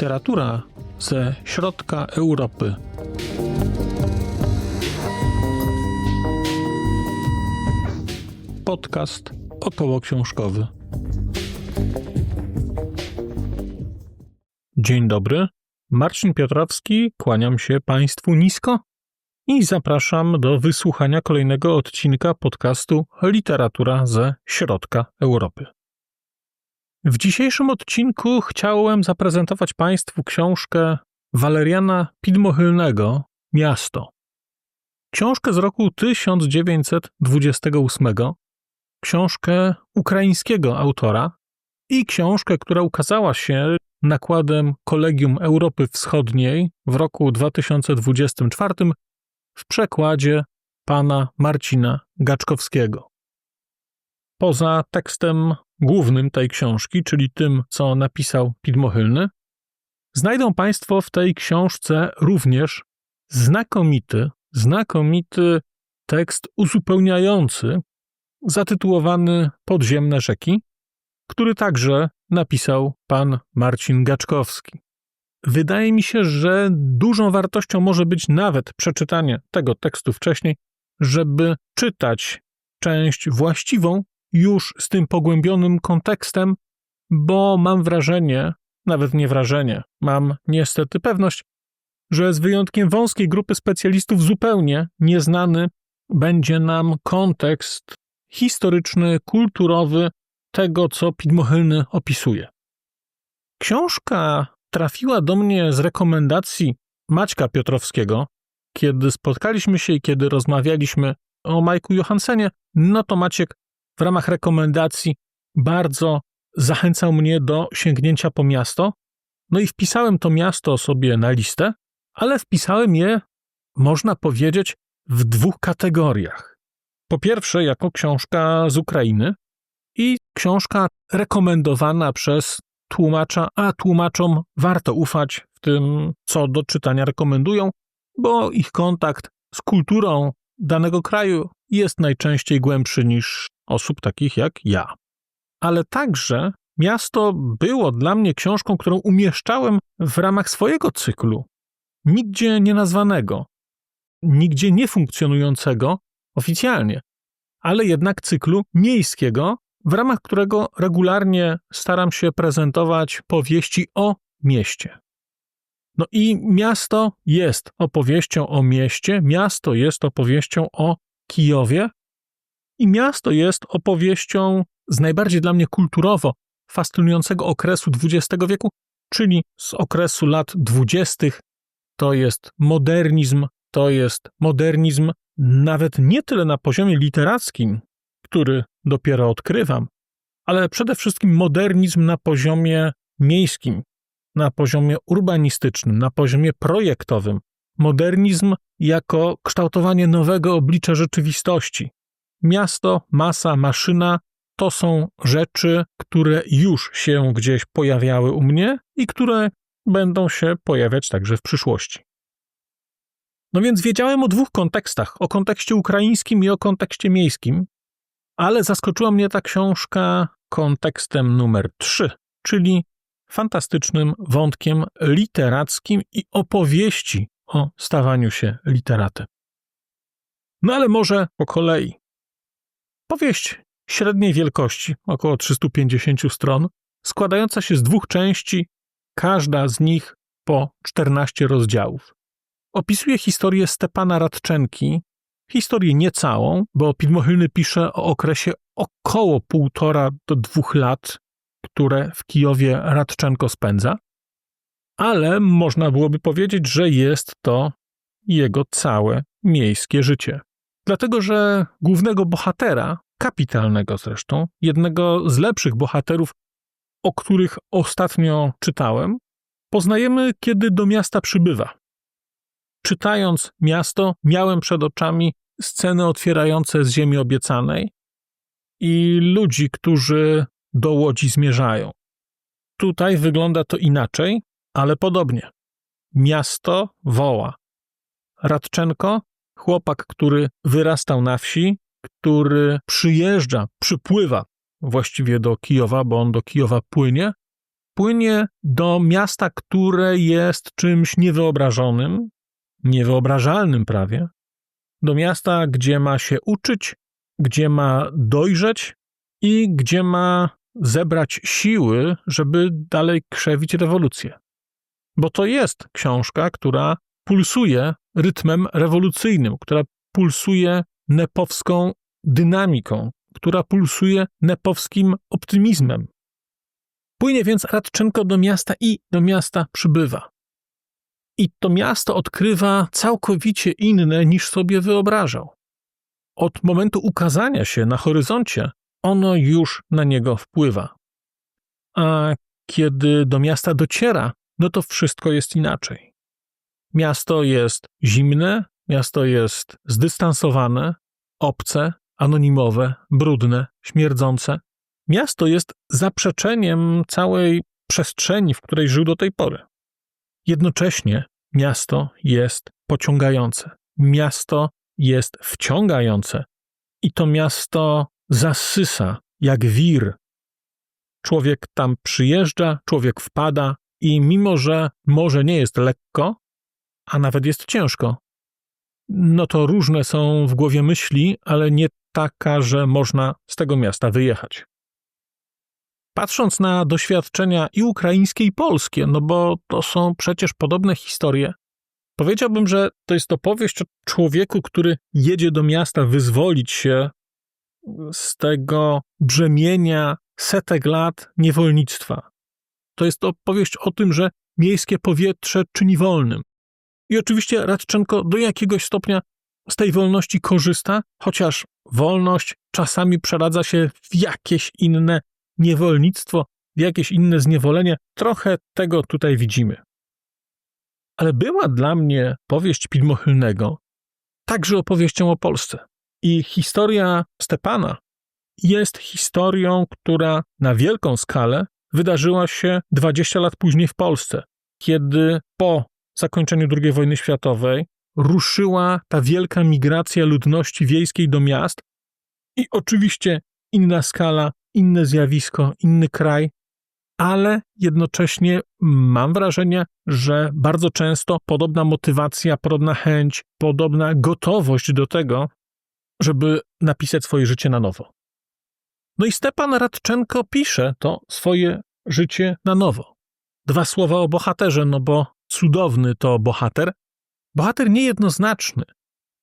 Literatura ze środka Europy. Podcast około książkowy. Dzień dobry. Marcin Piotrowski, kłaniam się Państwu nisko i zapraszam do wysłuchania kolejnego odcinka podcastu Literatura ze środka Europy. W dzisiejszym odcinku chciałem zaprezentować Państwu książkę Waleriana Pidmochylnego Miasto. Książkę z roku 1928, książkę ukraińskiego autora i książkę, która ukazała się nakładem Kolegium Europy Wschodniej w roku 2024 w przekładzie pana Marcina Gaczkowskiego. Poza tekstem głównym tej książki, czyli tym, co napisał Pidmochylny, znajdą Państwo w tej książce również znakomity, znakomity tekst uzupełniający, zatytułowany Podziemne rzeki, który także napisał pan Marcin Gaczkowski. Wydaje mi się, że dużą wartością może być nawet przeczytanie tego tekstu wcześniej, żeby czytać część właściwą już z tym pogłębionym kontekstem, bo mam wrażenie, nawet nie wrażenie, mam niestety pewność, że z wyjątkiem wąskiej grupy specjalistów zupełnie nieznany będzie nam kontekst historyczny, kulturowy tego, co Pidmochylny opisuje. Książka trafiła do mnie z rekomendacji Maćka Piotrowskiego. Kiedy spotkaliśmy się i kiedy rozmawialiśmy o Majku Johansenie, no to Maciek w ramach rekomendacji bardzo zachęcał mnie do sięgnięcia po miasto. No i wpisałem to miasto sobie na listę, ale wpisałem je, można powiedzieć, w dwóch kategoriach. Po pierwsze, jako książka z Ukrainy i książka rekomendowana przez tłumacza, a tłumaczom warto ufać w tym, co do czytania rekomendują, bo ich kontakt z kulturą danego kraju jest najczęściej głębszy niż osób takich jak ja. Ale także miasto było dla mnie książką, którą umieszczałem w ramach swojego cyklu, nigdzie nie nazwanego, nigdzie nie funkcjonującego oficjalnie, ale jednak cyklu miejskiego, w ramach którego regularnie staram się prezentować powieści o mieście. No i miasto jest opowieścią o mieście, miasto jest opowieścią o Kijowie i miasto jest opowieścią z najbardziej dla mnie kulturowo fascynującego okresu XX wieku, czyli z okresu lat dwudziestych. To jest modernizm, to jest modernizm nawet nie tyle na poziomie literackim, który dopiero odkrywam, ale przede wszystkim modernizm na poziomie miejskim, na poziomie urbanistycznym, na poziomie projektowym. Modernizm jako kształtowanie nowego oblicza rzeczywistości. Miasto, masa, maszyna to są rzeczy, które już się gdzieś pojawiały u mnie i które będą się pojawiać także w przyszłości. No więc wiedziałem o dwóch kontekstach: o kontekście ukraińskim i o kontekście miejskim, ale zaskoczyła mnie ta książka kontekstem numer 3, czyli fantastycznym wątkiem literackim i opowieści o stawaniu się literatem. No ale może po kolei. Powieść średniej wielkości, około 350 stron, składająca się z dwóch części, każda z nich po 14 rozdziałów. Opisuje historię Stepana Radczenki, historię niecałą, bo Pidmochylny pisze o okresie około półtora do dwóch lat, które w Kijowie Radczenko spędza, ale można byłoby powiedzieć, że jest to jego całe miejskie życie. Dlatego, że głównego bohatera, kapitalnego zresztą, jednego z lepszych bohaterów, o których ostatnio czytałem, poznajemy, kiedy do miasta przybywa. Czytając miasto, miałem przed oczami sceny otwierające z ziemi obiecanej i ludzi, którzy do łodzi zmierzają. Tutaj wygląda to inaczej, ale podobnie. Miasto woła. Radczenko, chłopak, który wyrastał na wsi, który przyjeżdża, przypływa właściwie do Kijowa, bo on do Kijowa płynie, płynie do miasta, które jest czymś niewyobrażonym, niewyobrażalnym prawie, do miasta, gdzie ma się uczyć, gdzie ma dojrzeć i gdzie ma zebrać siły, żeby dalej krzewić rewolucję. Bo to jest książka, która pulsuje rytmem rewolucyjnym, która pulsuje nepowską dynamiką, która pulsuje nepowskim optymizmem. Płynie więc Radczenko do miasta i do miasta przybywa. I to miasto odkrywa całkowicie inne niż sobie wyobrażał. Od momentu ukazania się na horyzoncie, ono już na niego wpływa. A kiedy do miasta dociera, no to wszystko jest inaczej. Miasto jest zimne, miasto jest zdystansowane, obce, anonimowe, brudne, śmierdzące. Miasto jest zaprzeczeniem całej przestrzeni, w której żył do tej pory. Jednocześnie miasto jest pociągające, miasto jest wciągające i to miasto zasysa jak wir. Człowiek tam przyjeżdża, człowiek wpada i mimo, że może nie jest lekko, a nawet jest ciężko, no to różne są w głowie myśli, ale nie taka, że można z tego miasta wyjechać. Patrząc na doświadczenia i ukraińskie, i polskie, no bo to są przecież podobne historie, powiedziałbym, że to jest opowieść o człowieku, który jedzie do miasta wyzwolić się z tego brzemienia setek lat niewolnictwa. To jest opowieść o tym, że miejskie powietrze czyni wolnym. I oczywiście Radczenko do jakiegoś stopnia z tej wolności korzysta, chociaż wolność czasami przeradza się w jakieś inne niewolnictwo, w jakieś inne zniewolenie. Trochę tego tutaj widzimy. Ale była dla mnie powieść Pidmochylnego także opowieścią o Polsce. I historia Stepana jest historią, która na wielką skalę wydarzyła się 20 lat później w Polsce, kiedy po zakończeniu II wojny światowej ruszyła ta wielka migracja ludności wiejskiej do miast i oczywiście inna skala, inne zjawisko, inny kraj, ale jednocześnie mam wrażenie, że bardzo często podobna motywacja, podobna chęć, podobna gotowość do tego, żeby napisać swoje życie na nowo. No i Stepan Radczenko pisze to swoje życie na nowo. Dwa słowa o bohaterze, no bo cudowny to bohater. Bohater niejednoznaczny.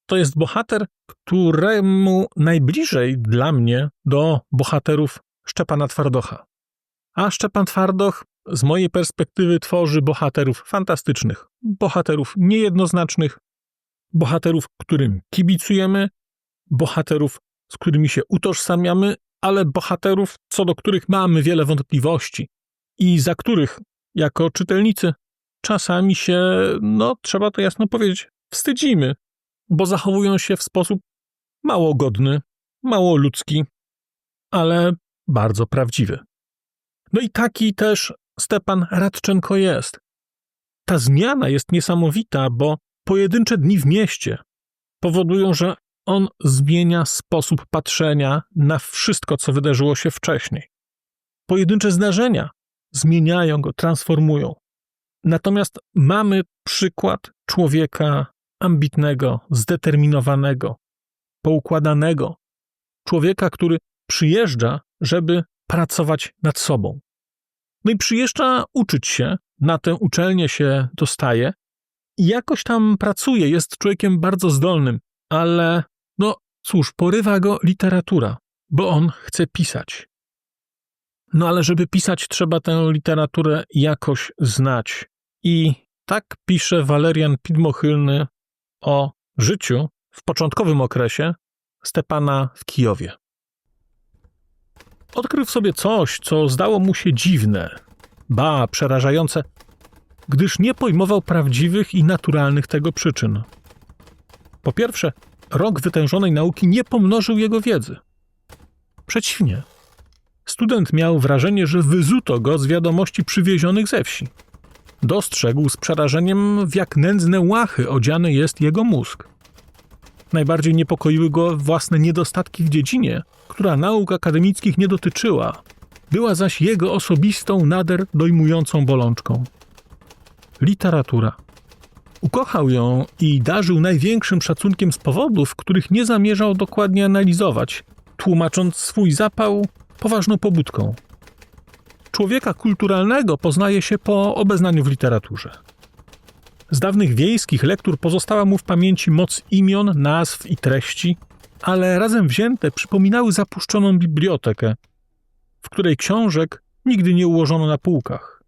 To jest bohater, któremu najbliżej dla mnie do bohaterów Szczepana Twardocha. A Szczepan Twardoch z mojej perspektywy tworzy bohaterów fantastycznych, bohaterów niejednoznacznych, bohaterów, którym kibicujemy, bohaterów, z którymi się utożsamiamy, ale bohaterów, co do których mamy wiele wątpliwości i za których, jako czytelnicy, czasami się, no trzeba to jasno powiedzieć, wstydzimy, bo zachowują się w sposób mało godny, mało ludzki, ale bardzo prawdziwy. No i taki też Stepan Radczenko jest. Ta zmiana jest niesamowita, bo pojedyncze dni w mieście powodują, że on zmienia sposób patrzenia na wszystko, co wydarzyło się wcześniej. Pojedyncze zdarzenia zmieniają go, transformują. Natomiast mamy przykład człowieka ambitnego, zdeterminowanego, poukładanego, człowieka, który przyjeżdża, żeby pracować nad sobą. No i przyjeżdża uczyć się, na tę uczelnię się dostaje i jakoś tam pracuje, jest człowiekiem bardzo zdolnym, ale no cóż, porywa go literatura, bo on chce pisać. No ale żeby pisać, trzeba tę literaturę jakoś znać. I tak pisze Walerian Pidmochylny o życiu w początkowym okresie Stepana w Kijowie. Odkrył w sobie coś, co zdało mu się dziwne, ba, przerażające, gdyż nie pojmował prawdziwych i naturalnych tego przyczyn. Po pierwsze, rok wytężonej nauki nie pomnożył jego wiedzy. Przeciwnie. Student miał wrażenie, że wyzuto go z wiadomości przywiezionych ze wsi. Dostrzegł z przerażeniem, w jak nędzne łachy odziany jest jego mózg. Najbardziej niepokoiły go własne niedostatki w dziedzinie, która nauk akademickich nie dotyczyła, była zaś jego osobistą, nader dojmującą bolączką. Literatura. Ukochał ją i darzył największym szacunkiem z powodów, których nie zamierzał dokładnie analizować, tłumacząc swój zapał poważną pobudką. Człowieka kulturalnego poznaje się po obeznaniu w literaturze. Z dawnych wiejskich lektur pozostała mu w pamięci moc imion, nazw i treści, ale razem wzięte przypominały zapuszczoną bibliotekę, w której książek nigdy nie ułożono na półkach.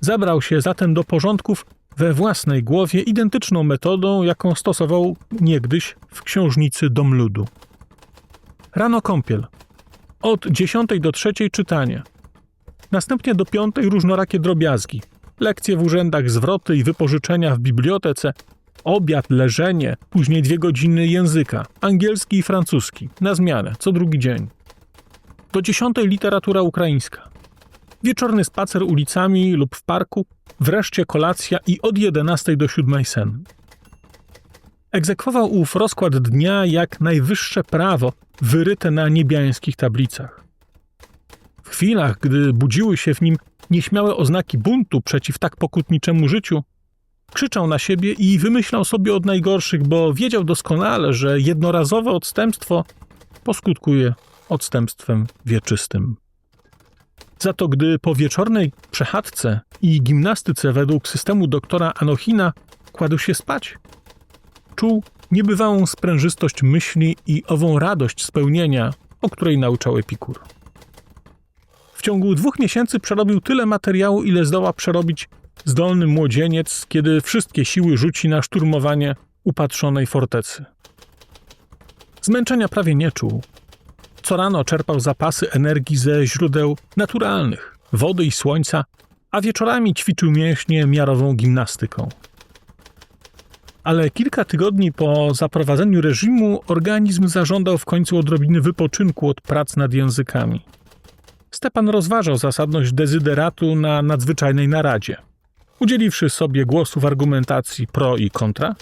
Zabrał się zatem do porządków we własnej głowie identyczną metodą, jaką stosował niegdyś w książnicy Dom Ludu. Rano kąpiel. Od dziesiątej do trzeciej czytanie. Następnie do piątej różnorakie drobiazgi. Lekcje w urzędach, zwroty i wypożyczenia w bibliotece, obiad, leżenie, później dwie godziny języka, angielski i francuski, na zmianę, co drugi dzień. Do dziesiątej literatura ukraińska. Wieczorny spacer ulicami lub w parku, wreszcie kolacja i od jedenastej do siódmej sen. Egzekwował ów rozkład dnia jak najwyższe prawo wyryte na niebiańskich tablicach. W chwilach, gdy budziły się w nim nieśmiałe oznaki buntu przeciw tak pokutniczemu życiu, krzyczał na siebie i wymyślał sobie od najgorszych, bo wiedział doskonale, że jednorazowe odstępstwo poskutkuje odstępstwem wieczystym. Za to gdy po wieczornej przechadzce i gimnastyce według systemu doktora Anochina kładł się spać, czuł niebywałą sprężystość myśli i ową radość spełnienia, o której nauczał Epikur. W ciągu dwóch miesięcy przerobił tyle materiału, ile zdoła przerobić zdolny młodzieniec, kiedy wszystkie siły rzuci na szturmowanie upatrzonej fortecy. Zmęczenia prawie nie czuł. Co rano czerpał zapasy energii ze źródeł naturalnych, wody i słońca, a wieczorami ćwiczył mięśnie miarową gimnastyką. Ale kilka tygodni po zaprowadzeniu reżimu organizm zażądał w końcu odrobiny wypoczynku od prac nad językami. Stepan rozważał zasadność dezyderatu na nadzwyczajnej naradzie. Udzieliwszy sobie głosu w argumentacji pro i kontra,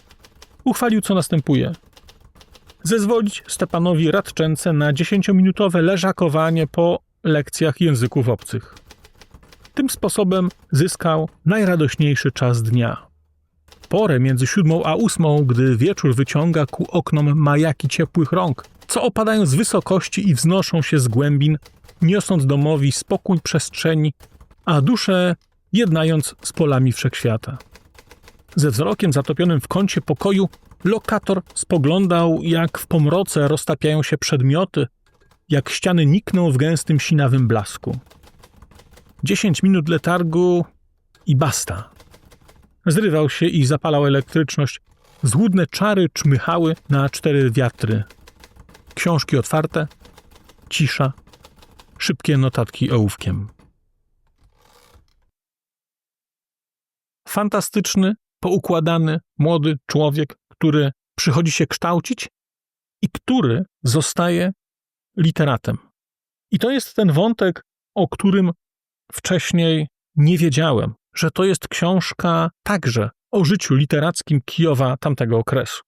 uchwalił co następuje. Zezwolić Stepanowi Radczęce na dziesięciominutowe leżakowanie po lekcjach języków obcych. Tym sposobem zyskał najradośniejszy czas dnia. Porę między siódmą a ósmą, gdy wieczór wyciąga ku oknom majaki ciepłych rąk, co opadają z wysokości i wznoszą się z głębin, niosąc domowi spokój przestrzeni, a duszę jednając z polami wszechświata. Ze wzrokiem zatopionym w kącie pokoju lokator spoglądał, jak w pomroce roztapiają się przedmioty, jak ściany nikną w gęstym sinawym blasku. Dziesięć minut letargu i basta. Zrywał się i zapalał elektryczność. Złudne czary czmychały na cztery wiatry. Książki otwarte, cisza, szybkie notatki ołówkiem. Fantastyczny, poukładany, młody człowiek, który przychodzi się kształcić i który zostaje literatem. I to jest ten wątek, o którym wcześniej nie wiedziałem, że to jest książka także o życiu literackim Kijowa tamtego okresu.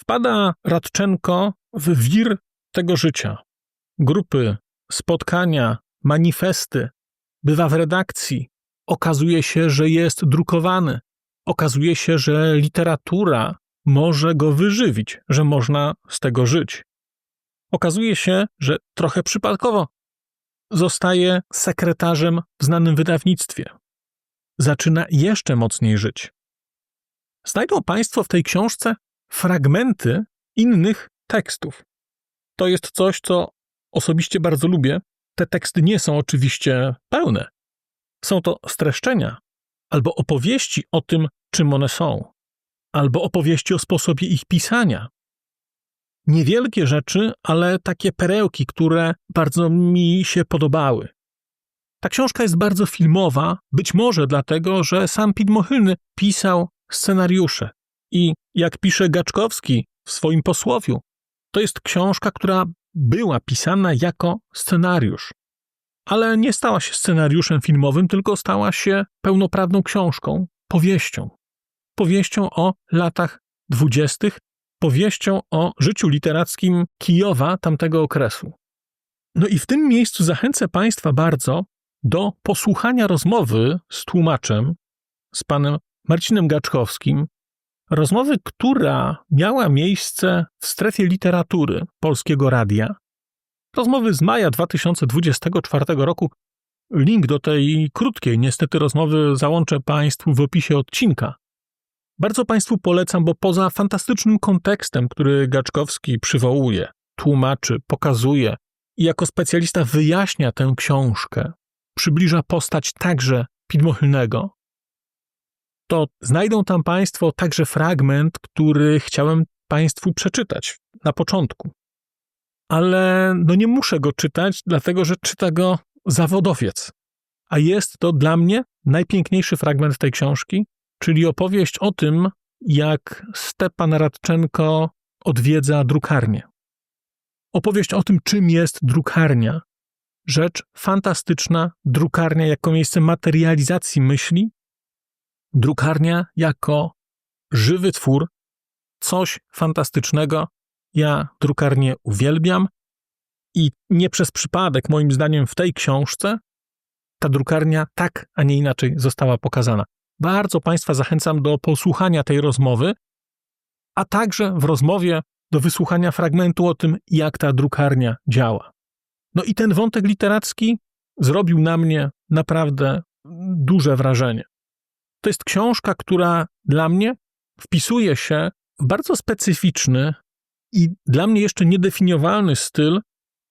Wpada Radczenko w wir tego życia. Grupy, spotkania, manifesty, bywa w redakcji, okazuje się, że jest drukowany, okazuje się, że literatura może go wyżywić, że można z tego żyć. Okazuje się, że trochę przypadkowo zostaje sekretarzem w znanym wydawnictwie. Zaczyna jeszcze mocniej żyć. Znajdą Państwo w tej książce fragmenty innych tekstów. To jest coś, co osobiście bardzo lubię. Te teksty nie są oczywiście pełne. Są to streszczenia albo opowieści o tym, czym one są, albo opowieści o sposobie ich pisania. Niewielkie rzeczy, ale takie perełki, które bardzo mi się podobały. Ta książka jest bardzo filmowa, być może dlatego, że sam Pit Mochylny pisał scenariusze. I jak pisze Gaczkowski w swoim posłowiu, to jest książka, która była pisana jako scenariusz ale nie stała się scenariuszem filmowym, tylko stała się pełnoprawną książką, powieścią. Powieścią o latach dwudziestych, powieścią o życiu literackim Kijowa tamtego okresu. No i w tym miejscu zachęcę Państwa bardzo do posłuchania rozmowy z tłumaczem, z panem Marcinem Gaczkowskim, rozmowy, która miała miejsce w strefie literatury Polskiego Radia. Rozmowy z maja 2024 roku. Link do tej krótkiej, niestety, rozmowy załączę Państwu w opisie odcinka. Bardzo Państwu polecam, bo poza fantastycznym kontekstem, który Gaczkowski przywołuje, tłumaczy, pokazuje i jako specjalista wyjaśnia tę książkę, przybliża postać także Pidmochylnego, to znajdą tam Państwo także fragment, który chciałem Państwu przeczytać na początku. Ale no nie muszę go czytać, dlatego że czyta go zawodowiec. A jest to dla mnie najpiękniejszy fragment tej książki, czyli opowieść o tym, jak Stepan Radczenko odwiedza drukarnię. Opowieść o tym, czym jest drukarnia. Rzecz fantastyczna, drukarnia jako miejsce materializacji myśli, drukarnia jako żywy twór, coś fantastycznego. Ja drukarnię uwielbiam i nie przez przypadek, moim zdaniem, w tej książce ta drukarnia tak, a nie inaczej została pokazana. Bardzo Państwa zachęcam do posłuchania tej rozmowy, a także w rozmowie do wysłuchania fragmentu o tym, jak ta drukarnia działa. No i ten wątek literacki zrobił na mnie naprawdę duże wrażenie. To jest książka, która dla mnie wpisuje się w bardzo specyficzny i dla mnie jeszcze niedefiniowalny styl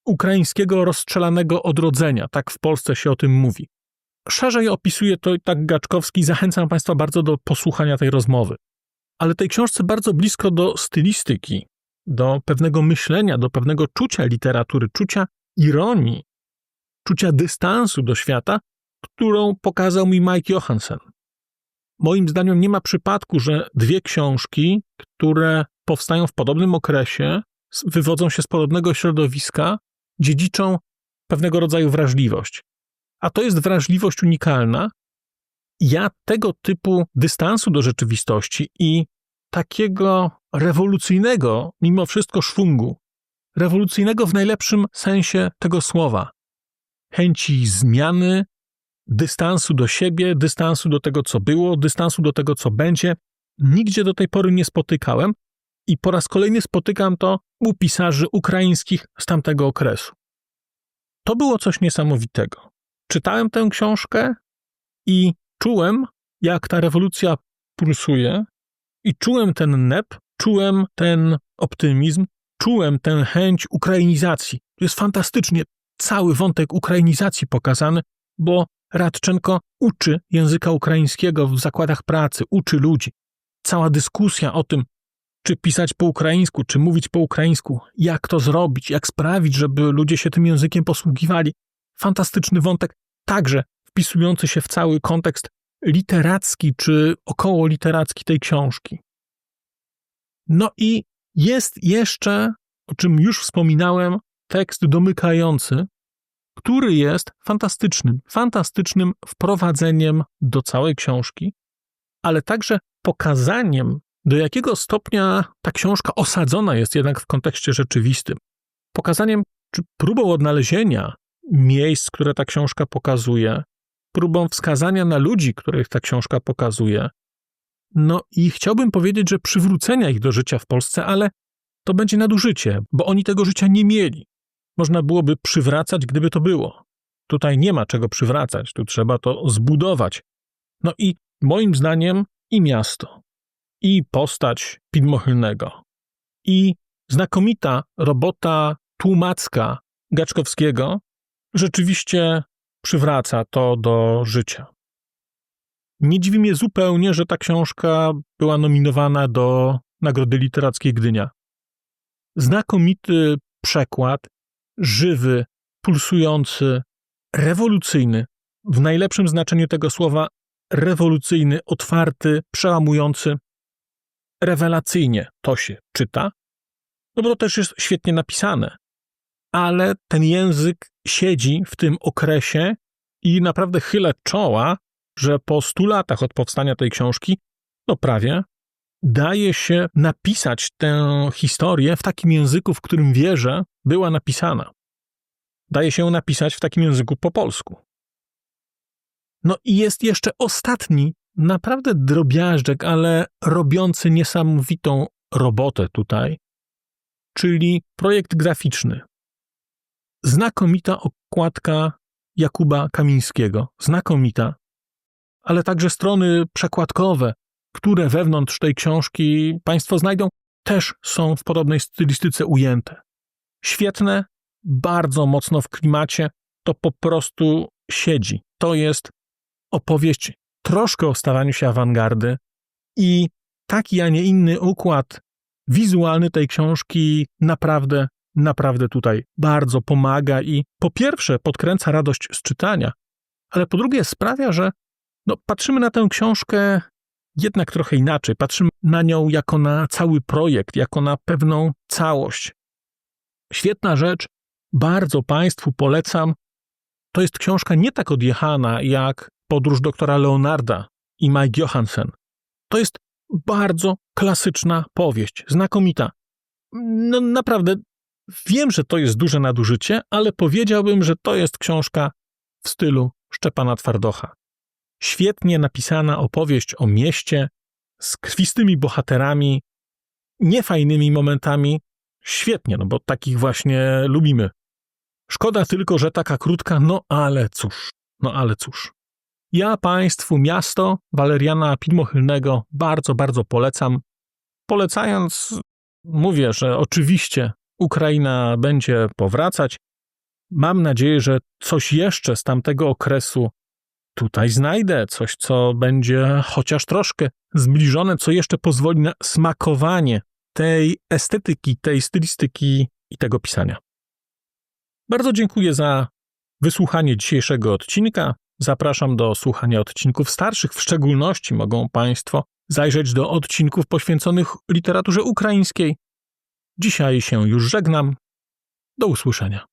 ukraińskiego rozstrzelanego odrodzenia. Tak w Polsce się o tym mówi. Szerzej opisuje to tak Gaczkowski. Zachęcam Państwa bardzo do posłuchania tej rozmowy. Ale tej książce bardzo blisko do stylistyki, do pewnego myślenia, do pewnego czucia literatury, czucia ironii, czucia dystansu do świata, którą pokazał mi Mike Johansen. Moim zdaniem nie ma przypadku, że dwie książki, które powstają w podobnym okresie, wywodzą się z podobnego środowiska, dziedziczą pewnego rodzaju wrażliwość. A to jest wrażliwość unikalna. Ja tego typu dystansu do rzeczywistości i takiego rewolucyjnego, mimo wszystko, szwungu, rewolucyjnego w najlepszym sensie tego słowa, chęci zmiany, dystansu do siebie, dystansu do tego, co było, dystansu do tego, co będzie. Nigdzie do tej pory nie spotykałem i po raz kolejny spotykam to u pisarzy ukraińskich z tamtego okresu. To było coś niesamowitego. Czytałem tę książkę i czułem, jak ta rewolucja pulsuje, i czułem ten nep, czułem ten optymizm, czułem tę chęć ukrainizacji. To jest fantastycznie cały wątek ukrainizacji pokazany, bo Radczenko uczy języka ukraińskiego w zakładach pracy, uczy ludzi. Cała dyskusja o tym, czy pisać po ukraińsku, czy mówić po ukraińsku, jak to zrobić, jak sprawić, żeby ludzie się tym językiem posługiwali. Fantastyczny wątek, także wpisujący się w cały kontekst literacki czy około literacki tej książki. No i jest jeszcze, o czym już wspominałem, tekst domykający, który jest fantastycznym, fantastycznym wprowadzeniem do całej książki, ale także pokazaniem, do jakiego stopnia ta książka osadzona jest jednak w kontekście rzeczywistym. Pokazaniem, czy próbą odnalezienia miejsc, które ta książka pokazuje, próbą wskazania na ludzi, których ta książka pokazuje. No i chciałbym powiedzieć, że przywrócenia ich do życia w Polsce, ale to będzie nadużycie, bo oni tego życia nie mieli można byłoby przywracać, gdyby to było. Tutaj nie ma czego przywracać, tu trzeba to zbudować. No i moim zdaniem i miasto, i postać Pidmochylnego, i znakomita robota tłumacka Gaczkowskiego rzeczywiście przywraca to do życia. Nie dziwi mnie zupełnie, że ta książka była nominowana do Nagrody Literackiej Gdynia. Znakomity przekład żywy, pulsujący, rewolucyjny, w najlepszym znaczeniu tego słowa, rewolucyjny, otwarty, przełamujący. Rewelacyjnie to się czyta, no bo to też jest świetnie napisane. Ale ten język siedzi w tym okresie i naprawdę chylę czoła, że po stu latach od powstania tej książki, no prawie, daje się napisać tę historię w takim języku, w którym wierzę, była napisana. daje się napisać w takim języku po polsku. No i jest jeszcze ostatni, naprawdę drobiażdżek, ale robiący niesamowitą robotę tutaj, czyli projekt graficzny. Znakomita okładka Jakuba Kamińskiego, znakomita, ale także strony przekładkowe, które wewnątrz tej książki Państwo znajdą, też są w podobnej stylistyce ujęte. Świetne, bardzo mocno w klimacie, to po prostu siedzi. To jest opowieść troszkę o staraniu się awangardy i taki, a nie inny układ wizualny tej książki naprawdę, naprawdę tutaj bardzo pomaga i po pierwsze podkręca radość z czytania, ale po drugie sprawia, że no, patrzymy na tę książkę jednak trochę inaczej. Patrzymy na nią jako na cały projekt, jako na pewną całość. Świetna rzecz, bardzo Państwu polecam. To jest książka nie tak odjechana jak Podróż doktora Leonarda i Mike Johansen. To jest bardzo klasyczna powieść, znakomita. No naprawdę, wiem, że to jest duże nadużycie, ale powiedziałbym, że to jest książka w stylu Szczepana Twardocha. Świetnie napisana opowieść o mieście z krwistymi bohaterami, niefajnymi momentami. Świetnie, no bo takich właśnie lubimy. Szkoda tylko, że taka krótka, no ale cóż, no ale cóż. Ja Państwu miasto Waleriana Pilmochylnego bardzo, bardzo polecam. Polecając, mówię, że oczywiście Ukraina będzie powracać. Mam nadzieję, że coś jeszcze z tamtego okresu tutaj znajdę, coś, co będzie chociaż troszkę zbliżone, co jeszcze pozwoli na smakowanie tej estetyki, tej stylistyki i tego pisania. Bardzo dziękuję za wysłuchanie dzisiejszego odcinka. Zapraszam do słuchania odcinków starszych. W szczególności mogą Państwo zajrzeć do odcinków poświęconych literaturze ukraińskiej. Dzisiaj się już żegnam. Do usłyszenia.